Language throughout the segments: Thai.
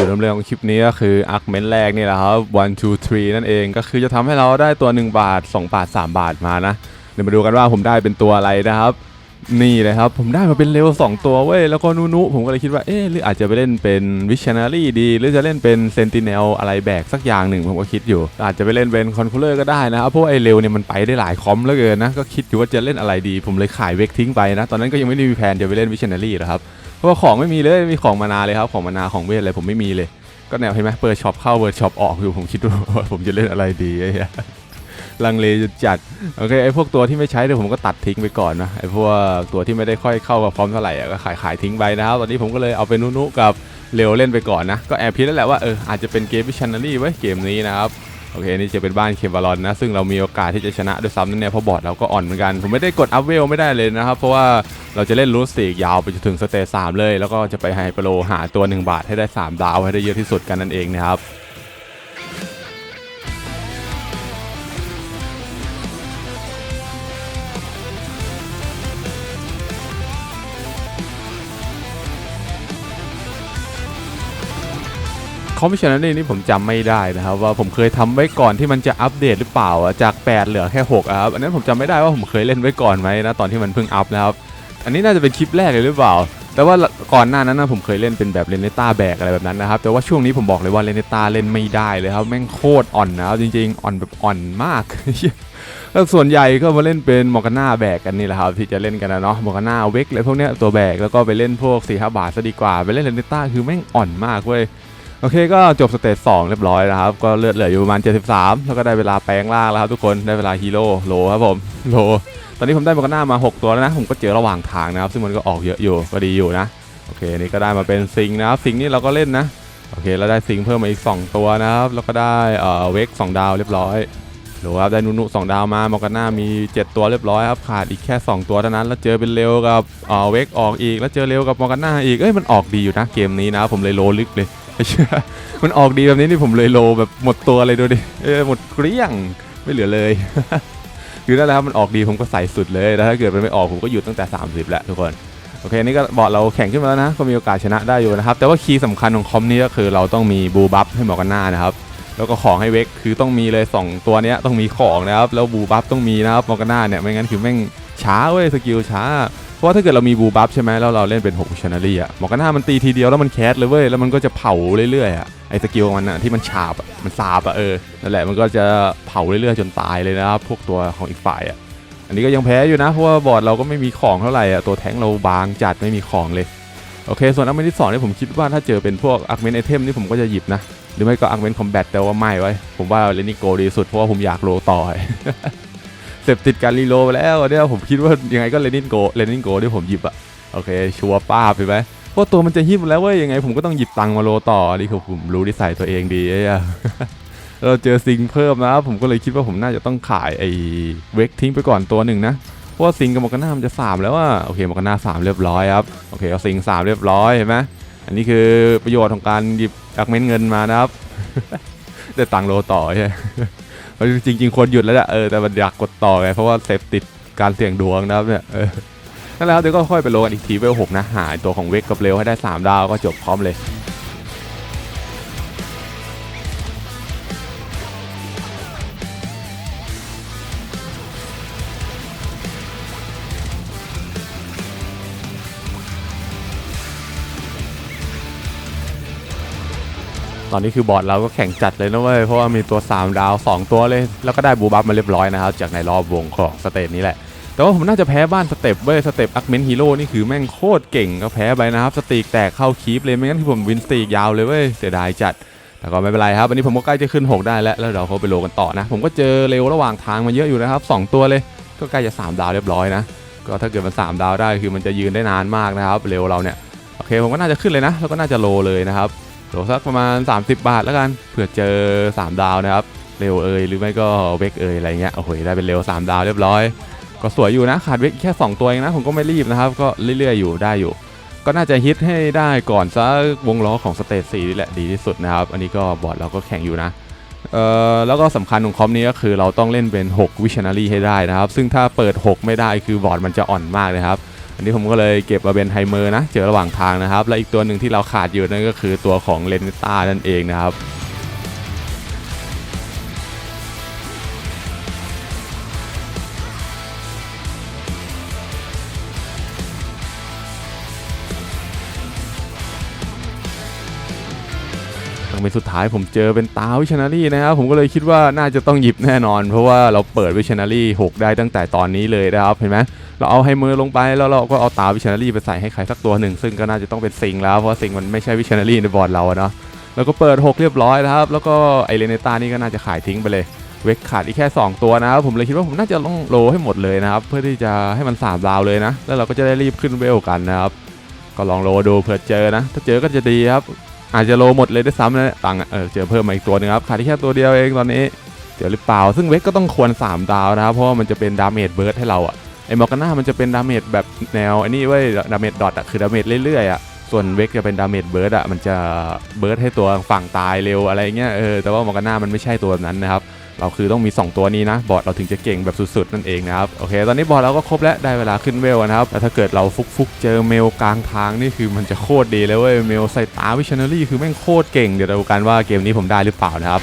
จุดเริ่มเรื่องของคลิปนี้ก็คืออาร์คเมนต์แรกนี่แหละครับ one two three นั่นเองก็คือจะทำให้เราได้ตัว 1 บาท 2 บาท 3 บาทมานะ เดี๋ยวมาดูกันว่าผมได้เป็นตัวอะไรนะครับ นี่เลยครับ ผมได้มาเป็นเร็ว2 ตัวเว้ย แล้วก็นุนุผมก็เลยคิดว่าเอ๊ะหรืออาจจะไปเล่นเป็นวิช i นารีดี หรือจะเล่นเป็นเซนติเนลอะไรแบกสักอย่างหนึ่งผมก็คิดอยู่ อาจจะไปเล่นเป็นคอนคูลเลอร์ก็ได้นะครับเพราะไอ้เร็วเนี่ยมันไปได้หลายคอมเหลือเกินนะก็คิดอยู่ว่าจะเล่นอะไรดี ผมเลยขายเวกทิ้งไปนะ ตอนนั้นก็ยังไม่ได้มีแผนจะไปเล่นวิช i นารีหรอกครับ เพราะว่าของไม่มีเลยมีของมานาเลยครับของมานาของเวทอะไรผมไม่มีเลย ก็แนวเห็นไหมเปิดช็อปเข้าเปิดช็อปออกอยู่ผมคิดว่าผมจะเล่นอะไรดีไอ้ลังเลจัดโอเคไอ้พวกตัวที่ไม่ใช้เดี๋ยวผมก็ตัดทิ้งไปก่อนนะไอ้พวกตัวที่ไม่ได้ค่อยเข้ากับฟอร์มเท่าไหร่ก็ขายขายทิ้งไปนะครับตอนนี้ผมก็เลยเอาไปนุนุกับเร็วเล่นไปก่อนนะก็แอบพิดแล้วแหละว่าเอออาจจะเป็นเกมวิชันนารีไว้เกมนี้นะครับ โอเคนี่จะเป็นบ้านเคบาลอนนะ ซึ่งเรามีโอกาสที่จะชนะด้วยซ้ำนั่นเนี่ยเพราะบอร์ดเราก็อ่อนเหมือนกัน ผมไม่ได้กดอัพเวลไม่ได้เลยนะครับ เพราะว่าเราจะเล่นรูสติกยาวไปจนถึงสเตจสามเลย แล้วก็จะไปไฮเปโลหาตัว 1 บาทให้ได้ 3 ดาวให้ได้เยอะที่สุดกันนั่นเองนะครับ คอมมิชชันนี่นี่ผมจำไม่ได้นะครับ ว่าผมเคยทำไว้ก่อนที่มันจะอัปเดตหรือเปล่าจาก 8 เหลือแค่6ครับอันนั้นผมจำไม่ได้ว่าผมเคยเล่นไว้ก่อนไหมนะตอนที่มันเพิ่งอัพนะครับอันนี้น่าจะเป็นคลิปแรกเลยหรือเปล่า แต่ว่าก่อนหน้านั้นนะผมเคยเล่นเป็นแบบเลนเนต้าแบกอะไรแบบนั้นนะครับ แต่ว่าช่วงนี้ผมบอกเลยว่าเลนเนต้าเล่นไม่ได้เลยครับ แม่งโคตรอ่อนนะครับจริงๆ อ่อนแบบอ่อนมากแล้วส่วนใหญ่ก็มาเล่นเป็นมอร์กาน่าแบกกันนี่แหละครับที่จะเล่นกันนะเนาะมอร์กาน่าเวกอะไรพวกเนี้ยตัวแบกแล้วก็ไปเล่นพวก4ี่ห้าบาทซะดีกว่า ไปเล่นเลนเนต้าคือแม่งอ่อนมากเว้ย โอเคก็จบสเตจ2เรียบร้อยแล้วครับ ก็เลือดเหลืออยู่ประมาณ 73 แล้วก็ได้เวลาแปลงร่างแล้วครับทุกคนได้เวลาฮีโร่โลครับผมโลตอนนี้ผมได้มากหน้ามา 6 ตัวแล้วนะผมก็เจอระหว่างทางนะครับ ซึ่งมันก็ออกเยอะอยู่ก็ดีอยู่นะโอเคนี่ก็ได้มาเป็นซิงนะครับซิงนี่เราก็เล่นนะโอเคแล้วได้ซิงเพิ่มมาอีก 2 ตัวนะครับ แล้วก็ได้เอ่อเวก2ดาวเรียบร้อยโหครับได้นุนุ2ดาวมามอกหน้ามี 7 ตัวเรียบร้อยครับขาดอีกแค่ 2 ตัวเท่านั้น แล้วเจอเป็นเร็วกับเอ่อเวกออกอีกแล้วเจอเร็วกับมอกหน้าอีกเอ้ยมันออกดีอยู่นะเกมนี้นะผมเลยโลลึกเลย เชื่อมันออกดีแบบนี้นี่ผมเลยโลแบบหมดตัวเลยดูดิเออหมดเกลี้ยงไม่เหลือเลยคือนั่นแหละครับมันออกดีผมก็ใส่สุดเลยแล้วถ้าเกิดมันไม่ออกผมก็หยุดตั้งแต่ 30แล้วทุกคนโอเคนี่ก็บอดเราแข่งขึ้นมาแล้วนะก็มีโอกาสชนะได้อยู่นะครับแต่ว่าคีย์สำคัญของคอมนี้ก็คือเราต้องมีบูบัฟให้หมอกันหน้านะครับแล้วก็ของให้เวกคือต้องมีเลย 2 ตัวเนี้ยต้องมีของนะครับแล้วบูบัฟต้องมีนะครับมอกันหน้าเนี่ยไม่งั้นคือแม่งช้าเว้ยสกิลช้า เพราะว่าถ้าเกิดเรามีบูบัฟใช่ไหมแล้วเราเล่นเป็น6ชนารีอะหมอกันหน้ามันตีทีเดียวแล้วมันแคสเลยเว้ยแล้วมันก็จะเผาเรื่อยๆอะไอ้สกิลมันอะที่มันฉาบอะมันสาบอะเออนั่นแหละมันก็จะเผาเรื่อยๆจนตายเลยนะครับพวกตัวของอีกฝ่ายอะอันนี้ก็ยังแพ้อยู่นะเพราะว่าบอร์ดเราก็ไม่มีของเท่าไหร่อะตัวแท้งเราบางจัดไม่มีของเลยโอเค ส่วนอัพเมนที่สองนี่ผมคิดว่าถ้าเจอเป็นพวกอัพเมนไอเทมนี่ผมก็จะหยิบนะ หรือไม่ก็อัพเมนคอมแบทแต่ว่าไม่ไว้ ผมว่าเลนิโกดีสุดเพราะว่าผมอยากโลต่อ เสพติดการรีโลไปแล้วเนี่ยผมคิดว่ายังไงก็เลนินโกเลนินโกที่ผมหยิบอะโอเค ชัวร์ป้าไปไหมเพราะตัวมันจะฮิบแล้วเว้ยยังไง ผมก็ต้องหยิบตังค์มาโลต่อนี่คือผมรู้นิสัยตัวเองดีไอ้อะเราเจอซิงเพิ่มนะผมก็เลยคิดว่าผมน่าจะต้องขายไอ้เวกทิ้งไปก่อนตัวหนึ่งนะเพราะว่าซิงกับมอกนามันจะสามแล้วว่าโอเคมอกนาสามเรียบร้อยครับโอเคเอาซิงสามเรียบร้อยเห็นไหมอันนี้คือประโยชน์ของการหยิบอักเมนเงินมานะครับได้ตังค์โลต่อใช่ จริงจริงๆควรหยุดแล้วแหละเออแต่มันอยากกดต่อไงเพราะว่าเซฟติดการเสี่ยงดวงนะครับเนี่ยเออนั่นแล้วเดี๋ยวก็ค่อยไปโลกันอีกทีเวลหกนะหายตัวของเวกกับเร็วให้ได้ 3 ดาวก็จบพร้อมเลย ตอนนี้คือบอร์ดเราก็แข่งจัดเลยนะเว้ยเพราะว่ามีตัว 3 ดาว 2 ตัวเลย แล้วก็ได้บูบัฟมาเรียบร้อยนะครับ จากในรอบวงของสเตจนี้แหละ แต่ว่าผมน่าจะแพ้บ้านสเต็ปเว้ยสเต็ปอักเมนฮีโร่นี่คือแม่งโคตรเก่งก็แพ้ไปนะครับ สตีกแตกเข้าคีปเลยไม่งั้นที่ผมวินสตีกยาวเลยเว้ยเสียดายจัดแต่ก็ไม่เป็นไรครับวันนี้ผมก็ใกล้จะขึ้น 6 ได้แล้วแล้วเดี๋ยวเขาไปโลกันต่อนะ ผมก็เจอเร็วระหว่างทางมาเยอะอยู่นะครับสองตัวเลยก็ใกล้จะ 3 ดาวเรียบร้อยนะก็ถ้าเกิดมัน 3 ดาวได้คือมันจะยืนได้นานมากนะครับ เร็วเราเนี่ยโอเคผมก็น่าจะขึ้นเลยนะ แล้วก็น่าจะโลเลยนะครับ โหลสักประมาณ 30 บาทแล้วกันเผื่อเจอ 3 ดาวนะครับ เร็วเอยหรือไม่ก็เวกเอยอะไรเงี้ยโอ้โหได้เป็นเร็ว 3 ดาวเรียบร้อย ก็สวยอยู่นะขาดเวกแค่ 2 ตัวเองนะผมก็ไม่รีบนะครับ ก็เรื่อยๆอยู่ได้อยู่ ก็น่าจะฮิตให้ได้ก่อนซะวงล้อของสเตจ4นี่แหละดีที่สุดนะครับ อันนี้ก็บอร์ดเราก็แข่งอยู่นะเอ่อแล้วก็สำคัญของคอมนี้ก็คือเราต้องเล่นเป็น 6 วิชนารีให้ได้นะครับ ซึ่งถ้าเปิด 6 ไม่ได้คือบอร์ดมันจะอ่อนมากนะครับ อันนี้ผมก็เลยเก็บมาเป็นไฮเมอร์นะ เจอระหว่างทางนะครับ และอีกตัวหนึ่งที่เราขาดอยู่นั่นก็คือตัวของเลนต้านั่นเองนะครับทางเป็นสุดท้ายผมเจอเป็นตาวิชนารีนะครับผมก็เลยคิดว่าน่าจะต้องหยิบแน่นอน เพราะว่าเราเปิดวิชนารี6ได้ตั้งแต่ตอนนี้เลยนะครับเห็นไหม เราเอาไฮเมอร์ลงไปแล้วเราก็เอาตาวิชนารีไปใส่ให้ใครสักตัวหนึ่ง ซึ่งก็น่าจะต้องเป็นซิงแล้วเพราะซิงมันไม่ใช่วิชนารีในบอร์ดเราเนาะแล้วก็เปิด 6 เรียบร้อยนะครับ แล้วก็ไอเลเนต้านี่ก็น่าจะขายทิ้งไปเลยเวกขาดอีกแค่ 2 ตัวนะครับผมเลยคิดว่าผมน่าจะต้องโลให้หมดเลยนะครับ เพื่อที่จะให้มัน3ดาวเลยนะ แล้วเราก็จะได้รีบขึ้นเวลกันนะครับก็ลองโลดูเผื่อเจอนะ ถ้าเจอก็จะดีครับ อาจจะโลหมดเลยได้ซ้ำนะตังเออเจอเพิ่มมาอีกตัวหนึงครับขาดที่แค่ตัวเดียวเองตอนนี้เจอหรือเปล่า ซึ่งเวกก็ต้องควร 3 ดาวนะครับเพราะว่ามันจะเป็นดาเมจเบิร์ดให้เราอะ ไอมอร์กาน่ามันจะเป็นดาเมจแบบแนวไอ้นี่เว้ยดาเมจดอทอะคือดาเมจเรื่อยๆอะส่วนเวกจะเป็นดาเมจเบิร์ดอะมันจะเบิร์ดให้ตัวฝั่งตายเร็วอะไรเงี้ยเออแต่ว่ามอร์กาน่ามันไม่ใช่ตัวแบบนั้นนะครับเราคือต้องมี 2 ตัวนี้นะ บอร์ดเราถึงจะเก่งแบบสุดๆ นั่นเองนะครับ โอเค ตอนนี้บอร์ดเราก็ครบแล้ว ได้เวลาขึ้นเวลนะครับแล้วถ้าเกิดเราฟุกๆ เจอเมลกลางทางนี่คือมันจะโคตรดีเลยเว้ย เมลใส่ตาวิชนารีคือแม่งโคตรเก่ง เดี๋ยวเราดูกันว่าเกมนี้ผมได้หรือเปล่านะครับ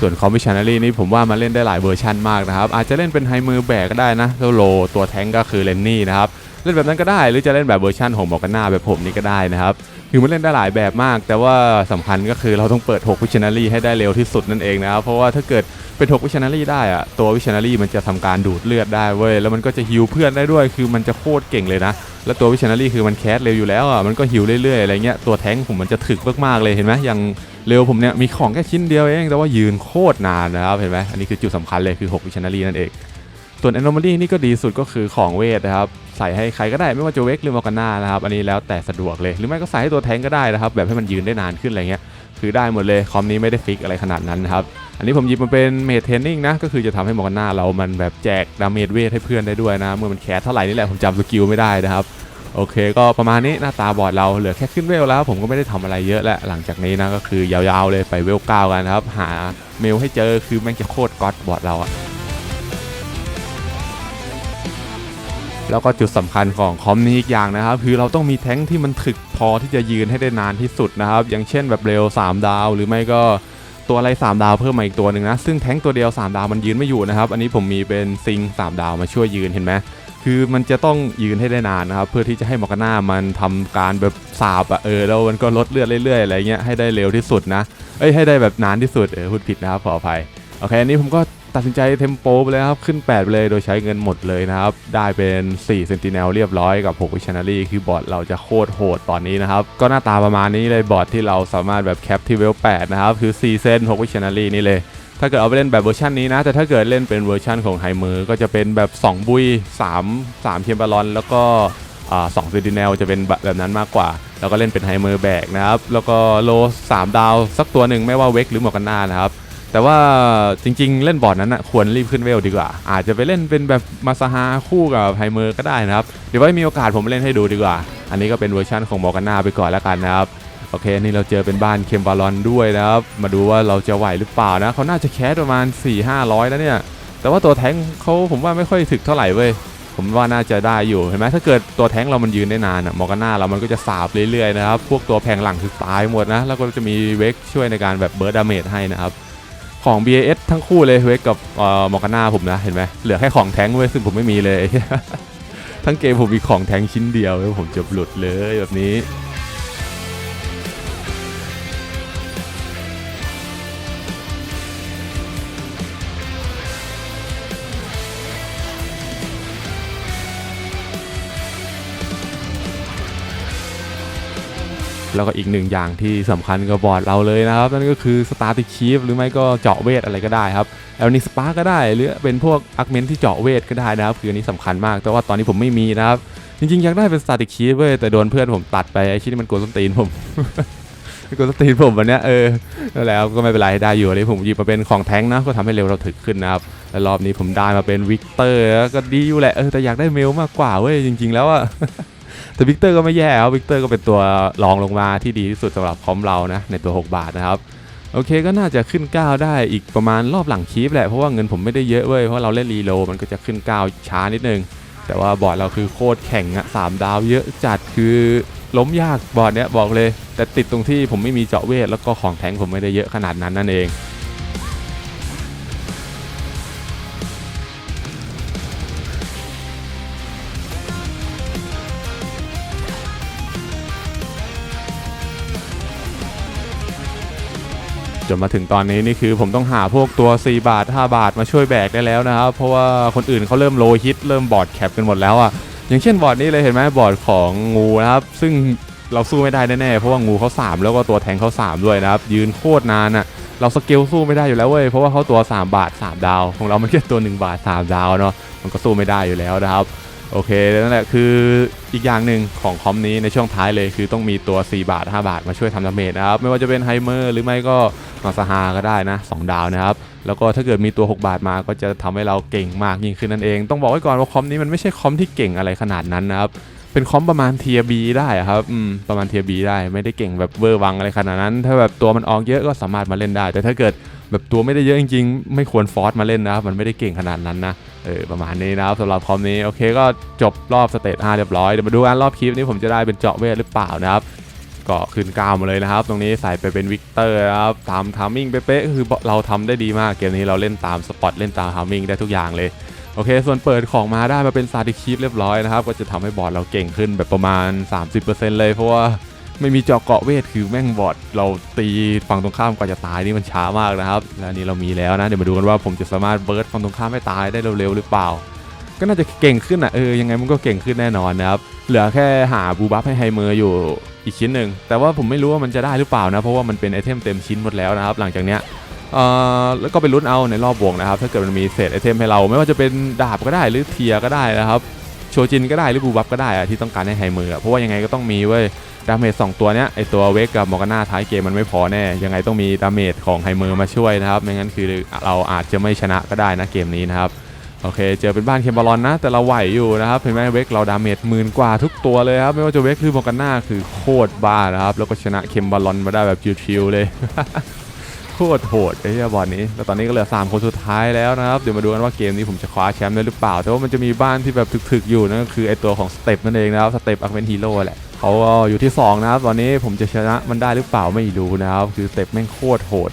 ส่วนคอมมิชชันนารีนี่ผมว่ามาเล่นได้หลายเวอร์ชันมากนะครับ อาจจะเล่นเป็นไฮมือแบกก็ได้นะแล้วโลตัวแทงก็คือเลนนี่นะครับ เล่นแบบนั้นก็ได้หรือจะเล่นแบบเวอร์ชันของบอกกันหน้าแบบผมนี่ก็ได้นะครับคือมันเล่นได้หลายแบบมาก แต่ว่าสำคัญก็คือเราต้องเปิด 6 วิชนารีให้ได้เร็วที่สุดนั่นเองนะครับเพราะว่าถ้าเกิดเป็น 6 วิชนารีได้อะตัววิชนารีมันจะทำการดูดเลือดได้เว้ยแล้วมันก็จะฮิวเพื่อนได้ด้วย คือมันจะโคตรเก่งเลยนะ แล้วตัววิชนารีคือมันแคสเร็วอยู่แล้วอะมันก็ฮิวเรื่อยๆอะไรเงี้ยตัวแท้งผมมันจะถึกมากๆเลยเห็นไหมอย่าง เร็วผมเนี่ยมีของแค่ชิ้นเดียวเองแต่ว่ายืนโคตรนานนะครับเห็นไหมอันนี้คือจุดสำคัญเลยคือ6วิชนารีนั่นเอง ส่วน Anomaly นี่ก็ดีสุดก็คือของเวทนะครับใส่ให้ใครก็ได้ไม่ว่าจะเวกหรือมอร์กาน่านะครับอันนี้แล้วแต่สะดวกเลยหรือไม่ก็ใส่ให้ตัวแทงก็ได้นะครับแบบให้มันยืนได้นานขึ้นอะไรเงี้ยคือได้หมดเลยคอมนี้ไม่ได้ฟิกอะไรขนาดนั้นนะครับอันนี้ผมหยิบมาเป็นเมทเทนนิ่งนะก็คือจะทำให้มอร์กาน่าเรามันแบบแจกดาเมจเวทให้เพื่อนได้ด้วยนะเมื่อมันแคสเท่าไหร่นี่แหละผมจำสกิลไม่ได้นะครับ โอเคก็ประมาณนี้หน้าตาบอร์ดเราเหลือแค่ขึ้นเวลแล้ว ผมก็ไม่ได้ทำอะไรเยอะแล้วหลังจากนี้นะก็คือยาวๆเลยไปเวลเก้ากันครับ หาเมลให้เจอคือแม่งจะโคตรก๊อตบอร์ดเราอะแล้วก็จุดสำคัญของคอมนี้อีกอย่างนะครับ คือเราต้องมีแท้งที่มันถึกพอที่จะยืนให้ได้นานที่สุดนะครับ อย่างเช่นแบบเร็ว 3 ดาว หรือไม่ก็ตัวอะไร 3 ดาวเพิ่มมาอีกตัวหนึ่งนะ ซึ่งแท้งตัวเดียว 3 ดาวมันยืนไม่อยู่นะครับ อันนี้ผมมีเป็นซิง 3 ดาวมาช่วยยืนเห็นไหม คือมันจะต้องยืนให้ได้นานนะครับ เพื่อที่จะให้มอร์กาน่ามันทำการแบบสาบอะเออแล้วมันก็ลดเลือดเรื่อยๆอะไรเงี้ยให้ได้เร็วที่สุดนะเอ้ยให้ได้แบบนานที่สุดเออพูดผิดนะครับขออภัยโอเคอันนี้ผมก็ตัดสินใจเทมโปไปเลยครับ ขึ้น 8 ไปเลยโดยใช้เงินหมดเลยนะครับ ได้เป็น4เซนติเนลเรียบร้อยกับ6วิชนารีคือบอร์ดเราจะโคตรโหดตอนนี้นะครับ ก็หน้าตาประมาณนี้เลยบอร์ดที่เราสามารถแบบแคปที่เวล8นะครับ คือ4เซน6วิชนารีนี่เลย ถ้าเกิดเอาไปเล่นแบบเวอร์ชันนี้นะ แต่ถ้าเกิดเล่นเป็นเวอร์ชันของไฮเมอร์ก็จะเป็นแบบ 2 บุย 3 3เทียมบาลอน แล้วก็สอ่า2เซนติเนลจะเป็นแบบนั้นมากกว่า แล้วก็เล่นเป็นไฮเมอร์แบกนะครับ แล้วก็โล3ดาวสักตัวหนึ่งไม่ว่าเวกหรือหมอกันนานะครับแต่ว่าจริงๆ เล่นบอร์ดนั้นนะควรรีบขึ้นเวลดีกว่า อาจจะไปเล่นเป็นแบบมาซาฮาคู่กับไฮเมอร์ก็ได้นะครับ เดี๋ยวไว้มีโอกาสผมเล่นให้ดูดีกว่า อันนี้ก็เป็นเวอร์ชันของมอร์กาน่าไปก่อนแล้วกันนะครับ โอเคนี่เราเจอเป็นบ้านเคมบาลอนด้วยนะครับ มาดูว่าเราจะไหวหรือเปล่านะเขาน่าจะแคสประมาณ 4 500 แล้วเนี่ย แต่ว่าตัวแท้งเขาผมว่าไม่ค่อยถึกเท่าไหร่เว้ยผมว่าน่าจะได้อยู่เห็นไหมถ้าเกิดตัวแท้งเรามันยืนได้นานอะมอร์กาน่าเรามันก็จะสาบเรื่อยๆนะครับพวกตัวแพงหลังคือตายหมดนะ แล้วก็จะมีเวกช่วยในการแบบเบิร์ดดาเมจให้นะครับของ BAS ทั้งคู่เลยเวกกับออมอร์กาน่าผมนะเห็นไหมเหลือแค่ของแท้งเว้ยซึ่งผมไม่มีเลย ทั้งเกมผมมีของแท้งชิ้นเดียวเว้ยผมจะหลุดเลยแบบนี้ แล้วก็อีกหนึ่งอย่างที่สำคัญกับบอร์ดเราเลยนะครับ นั่นก็คือสตาร์ติคีฟหรือไม่ก็เจาะเวทอะไรก็ได้ครับแอลนิสปาก็ได้ หรือเป็นพวกอาร์คเมนที่เจาะเวทก็ได้นะครับ คืออันนี้สำคัญมาก แต่ว่าตอนนี้ผมไม่มีนะครับ จริงๆ อยากได้เป็นสตาร์ติคีฟเว้ยแต่โดนเพื่อนผมตัดไปไอ้ชิ้นนี้มันกวนส้นตีนผมกดสตรีนผมวันนี้เออนั่นแหละครับก็ไม่เป็นไรได้อยู่อันนี้ผมหยิบมาเป็นของแท้งนะก็ทำให้เร็วเราถึกขึ้นนะครับแล้วรอบนี้ผมได้มาเป็นวิกเตอร์ก็ดีอยู่แหละเออแต่อยากได้เมลมากกว่าเว้ยจริง ๆ แล้วอะ แต่วิกเตอร์ก็ไม่แย่ครับวิกเตอร์ก็เป็นตัวรองลงมาที่ดีที่สุดสำหรับคอมเรานะในตัว 6 บาทนะครับโอเคก็น่าจะขึ้น 9 ได้อีกประมาณรอบหลังคีฟแหละเพราะว่าเงินผมไม่ได้เยอะเว้ยเพราะเราเล่นรีโลมันก็จะขึ้น 9 ช้านิดนึง แต่ว่าบอร์ดเราคือโคตรแข่งอะสามดาวเยอะจัดคือล้มยากบอร์ดเนี้ยบอกเลย แต่ติดตรงที่ผมไม่มีเจาะเวทแล้วก็ของแทงผมไม่ได้เยอะขนาดนั้นนั่นเอง จนมาถึงตอนนี้นี่คือผมต้องหาพวกตัว 4 บาท 5 บาทมาช่วยแบกได้แล้วนะครับ เพราะว่าคนอื่นเขาเริ่มโลฮิตเริ่มบอร์ดแคปกันหมดแล้วอะอย่างเช่นบอร์ดนี้เลยเห็นไหมบอร์ดของงูนะครับ ซึ่งเราสู้ไม่ได้แน่ๆเพราะว่างูเขา3 แล้วก็ตัวแทงเขา3 ด้วยนะครับ ยืนโคตรนานอะเราสเกลสู้ไม่ได้อยู่แล้วเว้ยเพราะว่าเขาตัว 3 บาท 3 ดาว ของเรามันแค่ตัว 1 บาท 3 ดาวเนาะมันก็สู้ไม่ได้อยู่แล้วนะครับ โอเคนั่นแหละคืออีกอย่างหนึ่งของคอมนี้ในช่วงท้ายเลยคือต้องมีตัว 4 บาท 5 บาทมาช่วยทำดาเมจนะครับ ไม่ว่าจะเป็นไฮเมอร์หรือไม่ก็มาสฮาก็ได้นะ 2 ดาวนะครับ แล้วก็ถ้าเกิดมีตัว 6 บาทมาก็จะทำให้เราเก่งมากยิ่งขึ้นนั่นเอง ต้องบอกไว้ก่อนว่าคอมนี้มันไม่ใช่คอมที่เก่งอะไรขนาดนั้นนะครับ เป็นคอมประมาณเทียบีได้ครับอืมประมาณเทียบีได้ไม่ได้เก่งแบบเวอร์วังอะไรขนาดนั้น ถ้าแบบตัวมันออกเยอะก็สามารถมาเล่นได้ แต่ถ้าเกิดแบบตัวไม่ได้เยอะจริงๆ ไม่ควรฟอร์สมาเล่นนะครับมันไม่ได้เก่งขนาดนั้นนะเออประมาณนี้นะครับสำหรับคอมนี้โอเคก็จบรอบสเตจ5เรียบร้อยเดี๋ยวมาดูกันรอบคลิปนี้ผมจะได้เป็นเจาะเวทหรือเปล่านะครับก็ขึ้นก้าวมาเลยนะครับ ตรงนี้ใส่ไปเป็นวิกเตอร์นะครับตามทามมิ่งเป๊ะๆคือเราทำได้ดีมากเกมนี้เราเล่นตามสปอตเล่นตามทามมิ่งได้ทุกอย่างเลย โอเค ส่วนเปิดของมาได้มาเป็นซาดิคีฟเรียบร้อยนะครับ ก็จะทำให้บอร์ดเราเก่งขึ้นแบบประมาณ 30%เลย เพราะว่าไม่มีเจาะเกาะเวทคือแม่งบอร์ดเราตีฝั่งตรงข้ามกว่าจะตายนี่มันช้ามากนะครับและอันนี้เรามีแล้วนะ เดี๋ยวมาดูกันว่าผมจะสามารถเบิร์ดฝั่งตรงข้ามให้ตายได้เร็วๆหรือเปล่า ก็น่าจะเก่งขึ้นอะเออยังไงมันก็เก่งขึ้นแน่นอนนะครับเหลือแค่หาบูบัฟให้ไฮเมอร์อยู่อีกชิ้นหนึ่งแต่ว่าผมไม่รู้ว่ามันจะได้หรือเปล่านะเพราะว่ามันเป็นไอเทมเต็มชิ้นหมดแล้วนะครับหลังจากเนี้ย แล้วก็ไปลุ้นเอาในรอบวกนะครับ ถ้าเกิดมันมีเศษไอเทมให้เรา ไม่ว่าจะเป็นดาบก็ได้หรือเทียก็ได้นะครับโชจินก็ได้หรือบูบัฟก็ได้ที่ต้องการให้ไฮมอร์อเพราะว่ายังไงก็ต้องมีเว้ยดาเมจสองตัวเนี้ยไอตัวเวกกับมอร์กาน่าท้ายเกมมันไม่พอแน่ยังไงต้องมีดาเมจของไฮเมอมาช่วยนะครับไม่งั้นคือเราอาจจะไม่ชนะก็ได้นะเกมนี้นะครับโอเค เจอเป็นบ้านเคมบอลอนนะ แต่เราไหวอยู่นะครับ เห็นไหมเวกเราดาเมจหมื่นกว่าทุกตัวเลยครับ ไม่ว่าจะเวกหรือบอกกันหน้าคือโคตรบ้านะครับ แล้วก็ชนะเคมบอลอนมาได้แบบชิวๆเลย ตรโหดไอ้ยบอลนี้ แล้วตอนนี้ก็เหลือ 3 คนสุดท้ายแล้วนะครับ เดี๋ยวมาดูกันว่าเกมนี้ผมจะคว้าแชมป์ได้หรือเปล่า แต่ว่ามันจะมีบ้านที่แบบถึกๆอยู่นั่นก็คือไอตัวของสเต็ปนั่นเองนะครับ สเต็ปอัคเวนฮีโร่แหละเขาก็อยู่ที่ 2 นะครับ ตอนนี้ผมจะชนะมันได้หรือเปล่าไม่รู้นะครับ คือสเต็ปแม่งโคตรโหด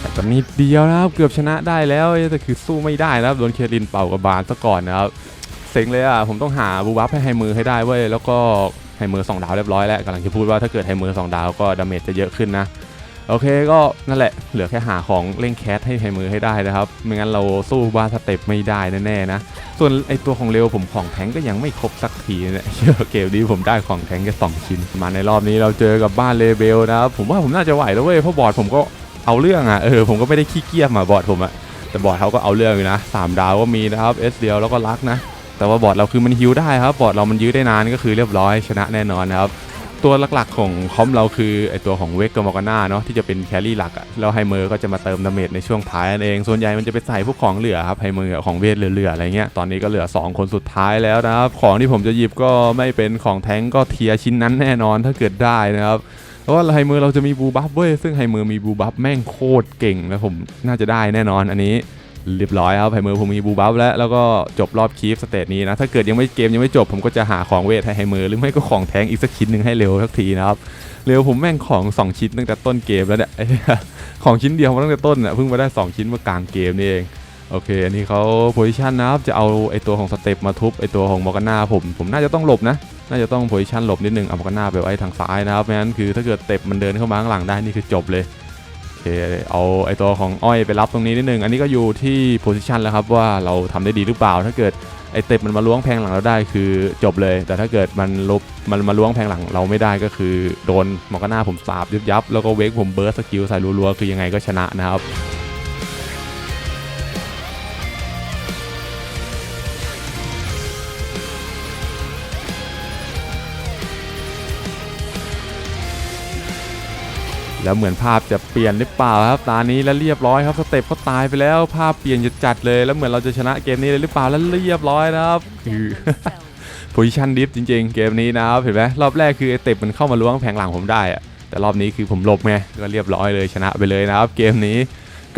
แต่ก็นิดเดียวนะครับ เกือบชนะได้แล้วแต่คือสู้ไม่ได้นะครับ โดนเคลินเป่ากับบานซะก่อนนะครับเซ็งเลยอะ ผมต้องหาบูบัฟให้ไฮมือให้ได้เว้ย แล้วก็ ไฮมือ2ดาวเรียบร้อยแล้วกำลังจะพูดว่าถ้าเกิดไฮมือ2ดาวก็ดาเมจจะเยอะขึ้นนะ โอเคก็นั่นแหละเหลือแค่หาของเล่งแคสให้ไฮมือให้ได้นะครับ ไม่งั้นเราสู้บ้าสเต็ปไม่ได้แน่ๆนะ ส่วนไอตัวของเร็วผมของแทงก็ยังไม่ครบสักทีเนี่ยเชื่อเกมนี้ผมได้ของแทงแค่สองชิ้น มาในรอบนี้เราเจอกับบ้านเลเบลนะครับผมว่าผมน่าจะไหวแล้วเว้ยเพราะบอร์ดผมก็เอาเรื่องอะเออผมก็ไม่ได้ขี้เกียจมาบอร์ดผมอะแต่บอร์ดเขาก็เอาเรื่องอยู่นะสามดาวก็มีนะครับเอสเดียวแล้วก็รักนะ แต่ว่าบอร์ดเราคือมันฮิวได้ครับบอร์ดเรามันยื้อได้นานก็คือเรียบร้อยชนะแน่นอนนะครับตัวหลักๆของคอมเราคือไอตัวของเวกกับมอร์กาน่าเนาะที่จะเป็นแครี่หลักอะแล้วไฮเมอร์ก็จะมาเติมดาเมจในช่วงท้ายนั่นเอง ส่วนใหญ่มันจะไปใส่พวกของเหลือครับไฮเมอร์ของเวทเหลือๆอะไรเงี้ยตอนนี้ก็เหลือ 2 คนสุดท้ายแล้วนะครับ ของที่ผมจะหยิบก็ไม่เป็นของแท้งก็เทียชิ้นนั้นแน่นอนถ้าเกิดได้นะครับเพราะว่าไฮเมอร์เราจะมีบูบัฟเว้ยซึ่งไฮเมอร์มีบูบัฟแม่งโคตรเก่งแล้วผมน่าจะได้แน่นอนอันนี้ เรียบร้อยครับไฮเมอร์ผมมีบูบัฟแล้วแล้วก็จบรอบคีฟสเตจนี้นะ ถ้าเกิดยังไม่เกมยังไม่จบ ผมก็จะหาของเวทให้ไฮเมอร์หรือไม่ก็ของแท้งอีกสักชิ้นหนึ่งให้เร็วสักทีนะครับ เร็วผมแม่งของ 2 ชิ้นตั้งแต่ต้นเกมแล้วเนี่ยของชิ้นเดียวมาตั้งแต่ต้นน่ะเพิ่งมาได้ 2 ชิ้นเมื่อกลางเกมนี่เองโอเค อันนี้เขาโพซิชันนะครับ จะเอาไอตัวของสเต็ปมาทุบไอตัวของมอร์กาน่าผม ผมน่าจะต้องหลบนะ น่าจะต้องโพซิชันหลบนิดนึงเอามอร์กาน่าไปไว้ทางซ้ายนะครับไม่งั้นคือถ้าเกิดสเต็ปมันเดินเข้ามาข้างหลังได้นี่คือจบเลย คเอาไอตัวของอ้อยไปรับตรงนี้นิดนึง อันนี้ก็อยู่ที่โพซิชันแล้วครับว่าเราทำได้ดีหรือเปล่า ถ้าเกิดไอเต็ปมันมาล้วงแพงหลังเราได้คือจบเลย แต่ถ้าเกิดมันลบมันมาล้วงแพงหลังเราไม่ได้ก็คือโดนมอร์กหน้าผมสาบยับยับแล้วก็เวกผมเบิร์สสกิลใส่รัวๆคือยังไงก็ชนะนะครับ แล้วเหมือนภาพจะเปลี่ยนหรือเปล่าครับตานี้แล้วเรียบร้อยครับสเต็ปเขาตายไปแล้วภาพเปลี่ยนจะจัดเลย แล้วเหมือนเราจะชนะเกมนี้เลยหรือเปล่าแล้วเรียบร้อยนะครับคือโพซิชันดิฟจริง ๆ เกมนี้นะครับเห็นไหมรอบแรกคือไอเต็ปมันเข้ามาล้วงแผงหลังผมได้อะแต่รอบนี้คือผมหลบไงก็เรียบร้อยเลยชนะไปเลยนะครับ เกมนี้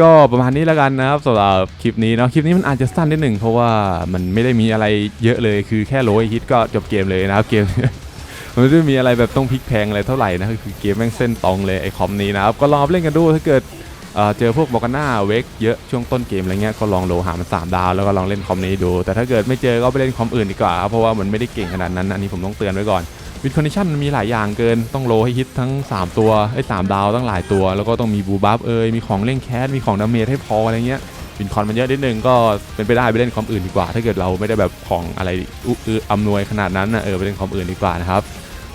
ก็ประมาณนี้แล้วกันนะครับสำหรับคลิปนี้เนาะคลิปนี้มันอาจจะสั้นนิดหนึ่งเพราะว่ามันไม่ได้มีอะไรเยอะเลยคือแค่โรยฮิตก็จบเกมเลยนะครับเกม มันไม่ได้มีอะไรแบบต้องพลิกแพงอะไรเท่าไหร่นะคือเกมแม่งเส้นตรงเลยไอคอมนี้นะครับก็ลองเล่นกันดูถ้าเกิดเจอพวกบอกกันหน้าเวกเยอะช่วงต้นเกมอะไรเงี้ยก็ลองโลหามันสามดาวแล้วก็ลองเล่นคอมนี้ดู แต่ถ้าเกิดไม่เจอก็ไปเล่นคอมอื่นดีกว่าครับเพราะว่ามันไม่ได้เก่งขนาดนั้นอันนี้ผมต้องเตือนไว้ก่อนวิดคอนดิชันมันมีหลายอย่างเกินต้องโลให้ฮิตทั้ง 3 ตัวไอ้สามดาวตั้งหลายตัว แล้วก็ต้องมีบูบัฟเอยมีของเล่นแคสมีของดาเมจให้พออะไรเงี้ยวินคอนมันเยอะนิดนึงก็เป็นไปได้ไปเล่นคอมอื่นดีกว่า ถ้าเกิดเราไม่ได้แบบของอะไรอุอืออำนวยขนาดนั้นนะเออไปเล่นคอมอื่นดีกว่านะครับ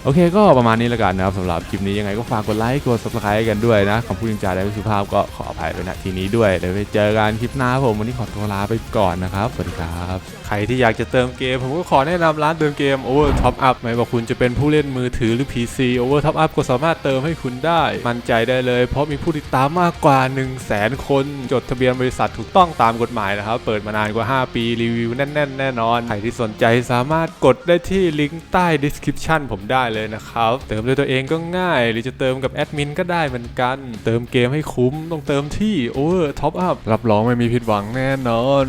โอเคก็ประมาณนี้แล้วกันนะครับสำหรับคลิปนี้ยังไงก็ฝากกดไลค์กด subscribe กันด้วยนะคำพูดจริงใจและไม่สุภาพก็ขออภัยด้วยนะทีนี้ด้วยเดี๋ยวไปเจอกันคลิปหน้าผมวันนี้ขอตัวลาไปก่อนนะครับสวัสดีครับใครที่อยากจะเติมเกม ผมก็ขอแนะนำร้านเติมเกม Over Top Up ไม่ว่าคุณจะเป็นผู้เล่นมือถือหรือ PC Over Top Up ก็สามารถเติมให้คุณได้ มั่นใจได้เลย เพราะมีผู้ติดตามมากกว่า 1 0 0 0 0แสนคนจดทะเบียนบริษัทถูกต้องตามกฎหมายนะครับเปิดมานานกว่า 5 ปีรีวิวแน่นๆแน่นอนใครที่สนใจสามารถกดได้ที่ลิงก์ใต้ description ผมได้เลยนะครับ เติมด้วยตัวเองก็ง่าย หรือจะเติมกับแอดมินก็ได้เหมือนกัน เติมเกมให้คุ้มต้องเติมที่ Over Top Up รับรองไม่มีผิดหวังแน่นอน